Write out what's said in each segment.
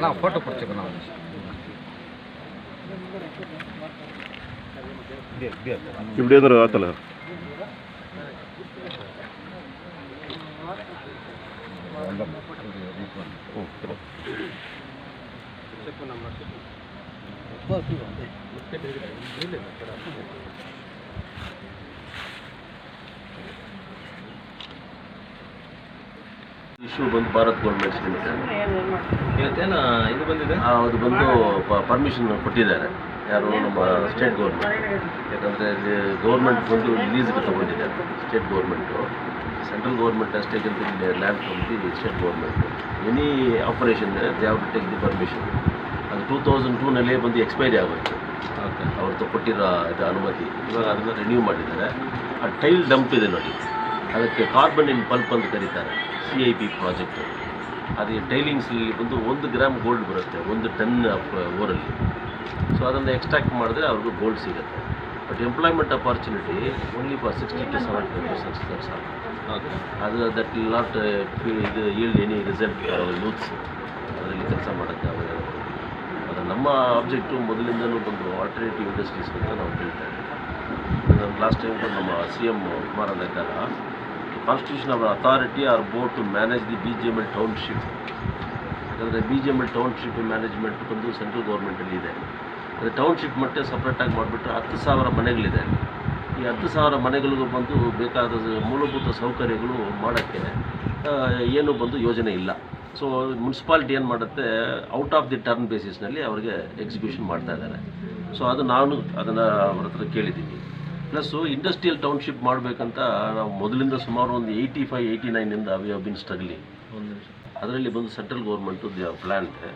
அண்ணா photo பிடிச்சிக்கண்ணா இப்படி ಅಂದ್ರೆ ಆತಲ್ಲ ಇಶ್ಯೂ ಬಂದು ಭಾರತ್ ಗೌರ್ಮೆಂಟ್ ಇವತ್ತೇನು ಇದು ಬಂದಿದೆ? ಅದು ಬಂದು ಪರ್ಮಿಷನ್ ಕೊಟ್ಟಿದ್ದಾರೆ. ಯಾರು ನಮ್ಮ ಸ್ಟೇಟ್ ಗೌರ್ಮೆಂಟ್ ಯಾಕಂದರೆ ಇಲ್ಲಿ ಗೌರ್ಮೆಂಟ್ ಬಂದು ಲೀಸ್ಗೆ ತಗೊಂಡಿದೆ. ಸ್ಟೇಟ್ ಗೌರ್ಮೆಂಟು ಸೆಂಟ್ರಲ್ ಗೌರ್ಮೆಂಟ್ ಅಷ್ಟೇ ಇಲ್ಲಿ land company state government any operation they have to take the permission ಅದು ಟೂ ತೌಸಂಡ್ ಟೂನಲ್ಲೇ ಬಂದು ಎಕ್ಸ್ಪೈರಿ ಆಗೋಯ್ತು. ಓಕೆ ಅವ್ರದ್ದು ಕೊಟ್ಟಿರೋ ಇದು ಅನುಮತಿ. ಇವಾಗ ಅದನ್ನು ರಿನ್ಯೂ ಮಾಡಿದ್ದಾರೆ. ಆ ಟೈಲ್ ಡಂಪ್ ಇದೆ ನೋಡಿ. ಅದಕ್ಕೆ ಕಾರ್ಬನ್ ಇನ್ ಪಲ್ಪ್ ಅಂತ ಕರೀತಾರೆ. C I B project. ಅದು ಟೈಲಿಂಗ್ಸಲ್ಲಿ ಬಂದು ಒಂದು ಗ್ರಾಮ್ ಗೋಲ್ಡ್ ಬರುತ್ತೆ ಒಂದು ಟನ್ ಓರಲ್ಲಿ ಸೊ ಅದನ್ನು ಎಕ್ಸ್ಟ್ರಾಕ್ಟ್ ಮಾಡಿದ್ರೆ ಅವ್ರಿಗೂ ಗೋಲ್ಡ್ ಸಿಗುತ್ತೆ. But employment opportunity only for sixty to seventy percent sir ಅದು ದಟ್ ವಿಲ್ ನಾಟ್ ಇದು ಈಲ್ಡ್ ಎನಿ ರಿಸಲ್ಟ್ ಯೂತ್ಸ್ ಅದರಲ್ಲಿ ಕೆಲಸ ಮಾಡೋಕ್ಕೆ ಅವರ ಅದು ನಮ್ಮ ಆಬ್ಜೆಕ್ಟು ಮೊದಲಿಂದಲೂ ಬಂದು ಆಲ್ಟರ್ನೇಟಿವ್ ಇಂಡಸ್ಟ್ರೀಸ್ ಅಂತ ನಾವು ಹೇಳ್ತಾ ಇದ್ದೀವಿ. ಲಾಸ್ಟ್ ಟೈಮ್ ನಮ್ಮ C M Kumara constitution our authority or board to manage the B G M L township ಯಾಕಂದರೆ B G M L township management ಬಂದು ಸೆಂಟ್ರಲ್ ಗೌರ್ಮೆಂಟಲ್ಲಿ ಇದೆ. ಅಂದರೆ ಟೌನ್ಶಿಪ್ ಮಟ್ಟ ಸಪ್ರೇಟಾಗಿ ಮಾಡಿಬಿಟ್ರೆ ಹತ್ತು ಸಾವಿರ ಮನೆಗಳಿದೆ ಈ ಹತ್ತು ಸಾವಿರ ಮನೆಗಳಿಗೂ ಬಂದು ಬೇಕಾದ ಮೂಲಭೂತ ಸೌಕರ್ಯಗಳು ಮಾಡೋಕ್ಕೆ ಏನು ಬಂದು ಯೋಜನೆ ಇಲ್ಲ. ಸೊ ಮುನ್ಸಿಪಾಲ್ಟಿ ಏನು ಮಾಡುತ್ತೆ ಔಟ್ ಆಫ್ ದಿ ಟರ್ನ್ ಬೇಸಿಸ್ನಲ್ಲಿ ಅವರಿಗೆ ಎಕ್ಸಿಕ್ಯೂಷನ್ ಮಾಡ್ತಾ ಇದ್ದಾರೆ. ಸೊ ಅದು ನಾನು ಅದನ್ನು ಅವ್ರ ಹತ್ರ ಕೇಳಿದ್ದೀನಿ. ಪ್ಲಸ್ಸು ಇಂಡಸ್ಟ್ರಿಯಲ್ ಟೌನ್ಶಿಪ್ ಮಾಡಬೇಕಂತ ನಾವು ಮೊದಲಿಂದ ಸುಮಾರು ಒಂದು ಏಯ್ಟಿ ಫೈವ್ ಏಯ್ಟಿ ನೈನಿಂದ ವಿ ಹಾವ್ ಬಿನ್ ಸ್ಟ್ರಗ್ಲಿಂಗ್ ಅದರಲ್ಲಿ ಬಂದು ಸೆಂಟ್ರಲ್ ಗೌರ್ಮೆಂಟು ಪ್ಲ್ಯಾನ್ ಇದೆ?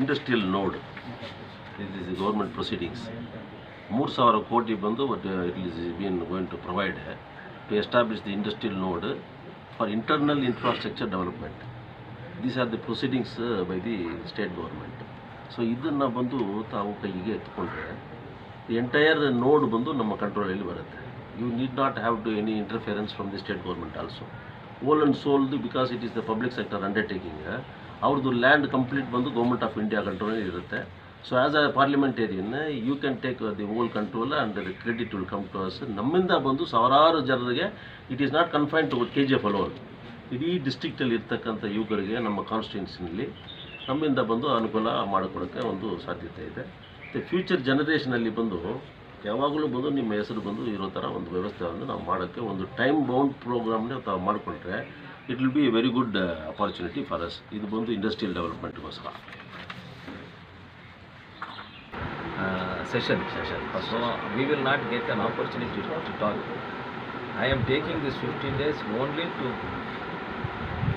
Industrial node it is government proceedings ಮೂರು ಸಾವಿರ ಕೋಟಿ ಬಂದು but it is been going to provide to establish the industrial node for internal infrastructure development these are the proceedings by the state government so ಇದನ್ನು ಬಂದು ತಾವು ಕೈಗೆ ಎತ್ಕೊಂಡ್ರೆ the entire ನೋಡ್ ಬಂದು ನಮ್ಮ ಕಂಟ್ರೋಲಲ್ಲಿ ಬರುತ್ತೆ. You need not have to any interference from the state government also whole and sole because it is the public sector undertaking ಅವ್ರದ್ದು ಲ್ಯಾಂಡ್ ಕಂಪ್ಲೀಟ್ ಬಂದು ಗೌರ್ಮೆಂಟ್ ಆಫ್ ಇಂಡಿಯಾ ಕಂಟ್ರೋಲಲ್ಲಿ ಇರುತ್ತೆ. So as a parliamentarian you can take the whole control and the credit will come to us ನಮ್ಮಿಂದ ಬಂದು ಸಾವಿರಾರು ಜನರಿಗೆ it is not confine to K G F alone ಇಡೀ ಡಿಸ್ಟಿಕ್ಟಲ್ಲಿ ಇರ್ತಕ್ಕಂಥ ಯುವಕರಿಗೆ ನಮ್ಮ ಕಾನ್ಸ್ಟಿಟ್ಯೂನ್ಸಿನಲ್ಲಿ ನಮ್ಮಿಂದ ಬಂದು ಅನುಕೂಲ ಮಾಡಿಕೊಡೋಕ್ಕೆ ಒಂದು ಸಾಧ್ಯತೆ ಇದೆ. ಮತ್ತು ಫ್ಯೂಚರ್ ಜನರೇಷನಲ್ಲಿ ಬಂದು ಯಾವಾಗಲೂ ಬಂದು ನಿಮ್ಮ ಹೆಸರು ಬಂದು ಇರೋ ಥರ ಒಂದು ವ್ಯವಸ್ಥೆಯನ್ನು ನಾವು ಮಾಡೋಕ್ಕೆ ಒಂದು ಟೈಮ್ ಬೌಂಡ್ ಪ್ರೋಗ್ರಾಮ್ನ ತಾವು ಮಾಡಿಕೊಂಡ್ರೆ it will be a very good opportunity for us ಇದು ಬಂದು industrial ಡೆವಲಪ್ಮೆಂಟ್ಗೋಸ್ಕರ session So we will not get an opportunity to talk. I am taking this 15 days only to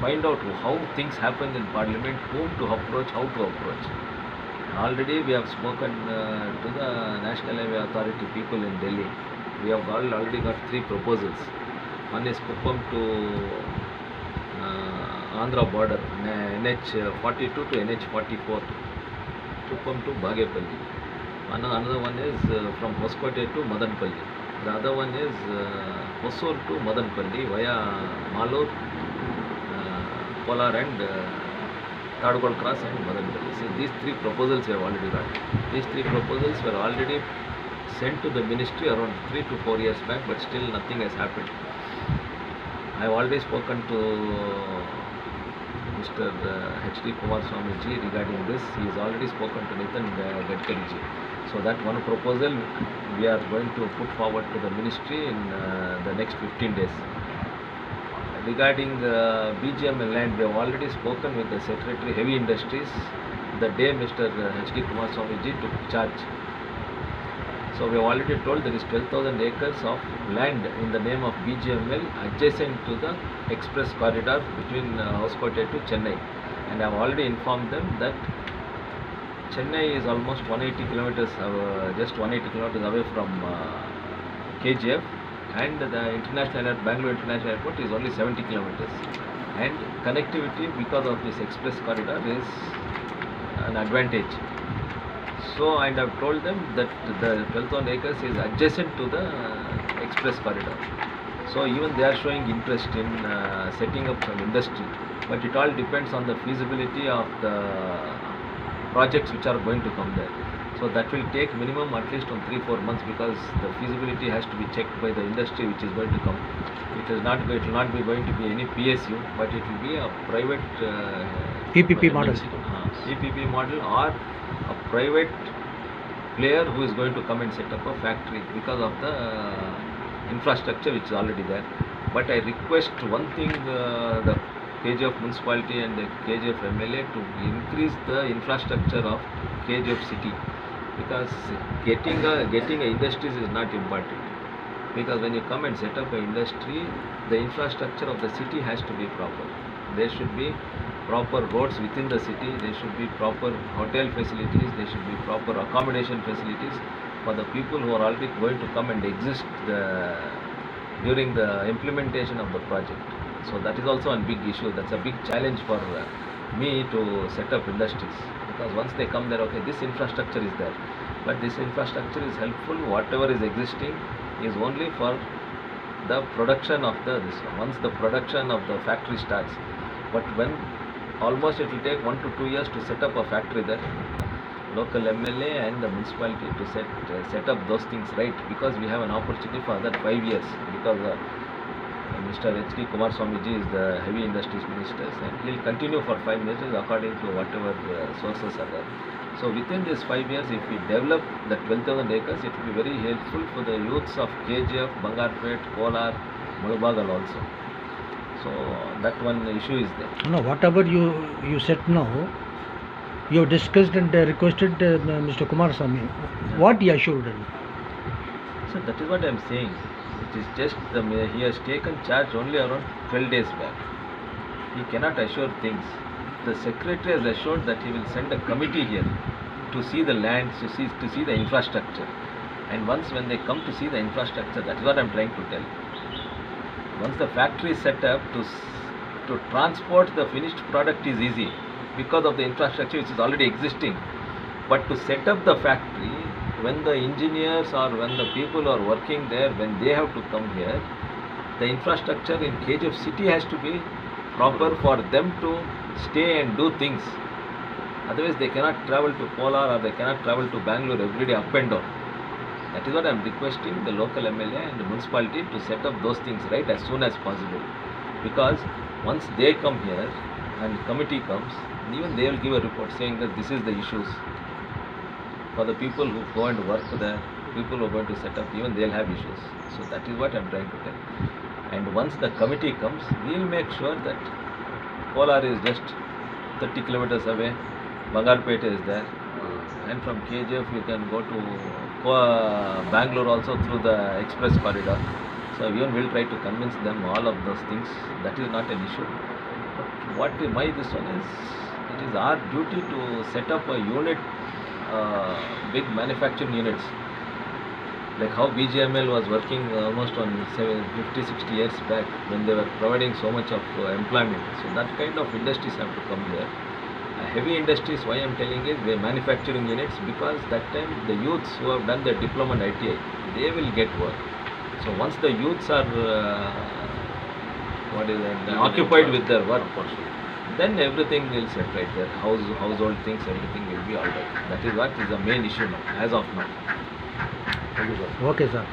find out how things happen in Parliament, whom to approach, how to approach. Already we have spoken uh, to the National Highway Authority people in Delhi. We have al- already got three proposals. One is Kuppam to uh, Andhra border, NH 42 to NH 44, Kuppam to Bagepalli. One, another one is uh, from Hoskote to Madanpalli. The other one is uh, Hosur to Madanpalli via Malur, uh, Polar and uh, Tadgol Cross and. So these three proposals have already got. These three proposals were already sent to the ministry around three to four years back, but still nothing has happened. I have already spoken to Mr. uh, H.D. Kumar Swami ji regarding this. He has already spoken to Nitin uh, Gadkari ji. So that one proposal we are going to put forward to the ministry in uh, the next 15 days. Regarding uh, BGML land, we have already spoken with the Secretary Heavy Industries the day Mr. H.D. Kumar Swami ji took charge. So we have already told there is 12,000 acres of land in the name of BGML adjacent to the express corridor between uh, Hoskote to Chennai. And I have already informed them that Chennai is almost 180 kilometers, uh, just 180 kilometers away from uh, KGF, and the international airport, Bangalore International Airport is only 70 kilometers. And connectivity because of this express corridor is an advantage. So, and I've told them that the 12,000 acres is adjacent to the uh, express corridor. So, even they are showing interest in uh, setting up some industry but it all depends on the feasibility of the projects which are going to come there. So that will take minimum at least on three four months because the feasibility has to be checked by the industry which is going to come. It is not it will not be going to be any PSU, but it will be a private uh, PPP model. uh, PPP model or a private player who is going to come and set up a factory because of the uh, infrastructure which is already there. But I request one thing uh, the KGF municipality and the KGF MLA to increase the infrastructure of KGF city because getting a getting a industries is not important. Because when you come and set up an industry the infrastructure of the city has to be proper. There should be proper roads within the city there should be proper hotel facilities there should be proper accommodation facilities for the people who are already going to come and exist the, during the implementation of the project. So that is also a big issue that's a big challenge for uh, me to set up industries. Because once they come there okay this infrastructure is there. But this infrastructure is helpful. Whatever is existing is only for the production of the this one. once the production of the factory starts. But when almost it will take one to two years to set up a factory there local MLA and the municipality to set uh, set up those things right? Because we have an opportunity for that five years because uh, Mr. H.D. Kumar Swamiji is the heavy industries minister and he'll continue for five years according to whatever uh, sources are there. So within these five years, if we develop the 12,000 acres, it will be very helpful for the youths of KGF, Bangarpet, Kolar, Mulubagal also. So that one issue is there. No, whatever you you said now, you have discussed and uh, requested uh, Mr. Kumar Swami. What he assured? So that is what I am saying. It is just the ma- he has taken charge only around 12 days back. He cannot assure things. The secretary has assured that he will send a committee here to see the land, to see to see the infrastructure. And once when they come to see the infrastructure, that is what I am trying to tell. Once the factory is set up to to transport the finished product is easy because of the infrastructure which is already existing. But to set up the factory, when the engineers or when the people are working there, when they have to come here, the infrastructure in KGF city has to be proper for them to stay and do things. Otherwise, they cannot travel to Polar or they cannot travel to Bangalore every day up and down. That is what I am requesting the local MLA and the municipality to set up those things right as soon as possible. Because once they come here and committee comes, even they will give a report saying that this is the issues. For the people who go and work for there, people who are going to set up, even they'll have issues. So that is what I'm trying to tell. And once the committee comes, we'll make sure that Polar is just 30 kilometers away, Bangarpet is there, and from KGF you can go to Bangalore also through the express corridor. So even we'll try to convince them all of those things. That is not an issue. But what my this one is, it is our duty to set up a unit, uh, big manufacturing units. Like how BGML was working almost on seven- 50, 60 years back when they were providing so much of uh, employment. So that kind of industries have to come here. Uh, heavy industries, why I am telling is they manufacturing units because that time the youths who have done their diploma and ITI, they will get work. So once the youths are uh, what is that, occupied with their work, then everything will set right there. House, household things, everything will be alright. That is what is the main issue now, as of now. Okay, sir.